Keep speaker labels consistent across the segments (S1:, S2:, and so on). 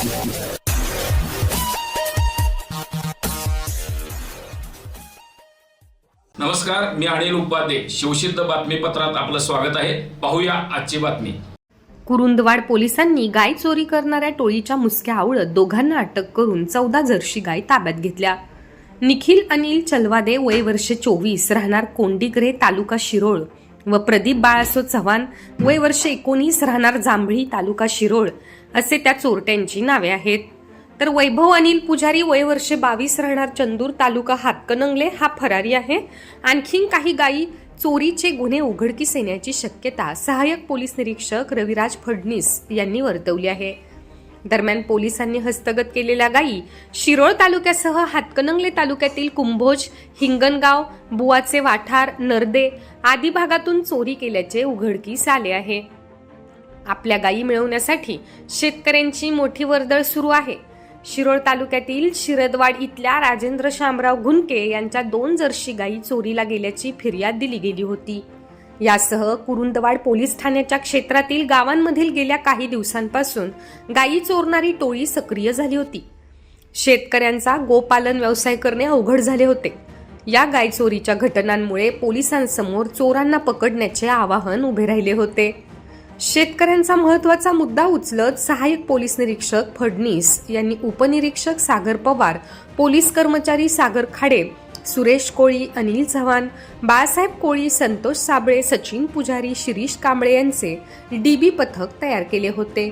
S1: नमस्कार मी अनिल उपाध्ये. शिवसिद्ध बातमीपत्रात आपलं स्वागत आहे. पाहूया आजची बातमी.
S2: कुरुंदवाड पोलिसांनी गाय चोरी करणाऱ्या टोळीच्या मुसक्या आवळत दोघांना अटक करून चौदा जर्शी गाय ताब्यात घेतल्या. निखिल अनिल चलवादे वय वर्ष चोवीस राहणार कोंडीग्रे तालुका शिरोळ. व प्रदीप बाळासो चव्हाण वय वर्ष एकोणीस राहणार जांभळी तालुका शिरोळ असे त्या चोरट्यांची नावे आहेत. तर वैभव अनिल पुजारी वय वर्षे बावीस राहणार चंदूर तालुका हातकणंगले हा फरारी आहे. आणखीन काही गायी चोरीचे गुन्हे उघडकीस येण्याची शक्यता सहाय्यक पोलीस निरीक्षक रविराज फडणीस यांनी वर्तवली आहे. दरम्यान पोलिसांनी हस्तगत केलेल्या गायी शिरोळ तालुक्यासह हातकणंगले तालुक्यातील कुंभोज हिंगणगाव बुवाचे वाठार नरदे आदी भागातून चोरी केल्याचे उघडकीस आले आहे. आपल्या गायी मिळवण्यासाठी शेतकऱ्यांची मोठी वर्दळ सुरू आहे. शिरोळ तालुक्यातील शिरदवाड इथल्या राजेंद्र शामराव घुनके यांच्या दोन जर्शी गायी चोरीला गेल्याची फिर्याद दिली गेली होती. यासह कुरुंदवाड पोलीस ठाण्याच्या क्षेत्रातील गावांमधील गेल्या काही दिवसांपासून गायी चोरणारी टोळी सक्रिय झाली होती. शेतकऱ्यांचा गोपालन व्यवसाय करणे अवघड झाले होते. या गाय चोरीच्या घटनांमुळे पोलिसांसमोर चोरांना पकडण्याचे आवाहन उभे राहिले होते. शेतकऱ्यांचा महत्त्वाचा मुद्दा उचलत सहाय्यक पोलीस निरीक्षक फडणीस यांनी उपनिरीक्षक सागर पवार पोलीस कर्मचारी सागर खाडे सुरेश कोळी अनिल चव्हाण बाळासाहेब कोळी संतोष साबळे सचिन पुजारी शिरीष कांबळे यांचे डीबी पथक तयार केले होते.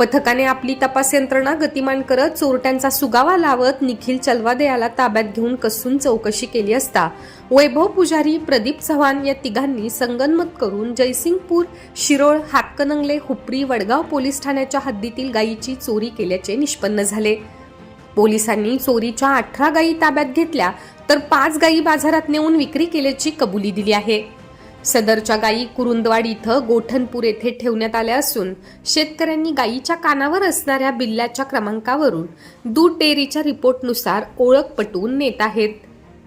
S2: पथकाने आपली तपास यंत्रणा गतिमान करत चोरट्यांचा सुगावा लावत निखिल चलवादे याला ताब्यात घेऊन कसून चौकशी केली असता. वैभव पुजारी प्रदीप चव्हाण या तिघांनी संगनमत करून जयसिंगपूर शिरोळ हातकनंगले हुपरी वडगाव पोलीस ठाण्याच्या हद्दीतील गायीची चोरी केल्याचे निष्पन्न झाले. पोलिसांनी चोरीच्या अठरा गायी ताब्यात घेतल्या तर पाच गायी बाजारात नेऊन विक्री केल्याची कबुली दिली आहे. सदरच्या गायी कुरुंदवाड इथं गोठणपूर येथे ठेवण्यात आल्या असून शेतकऱ्यांनी गायीच्या कानावर असणाऱ्या बिल्ल्याच्या क्रमांकावरून दूध डेअरीच्या रिपोर्टनुसार ओळख पटवून नेत आहेत.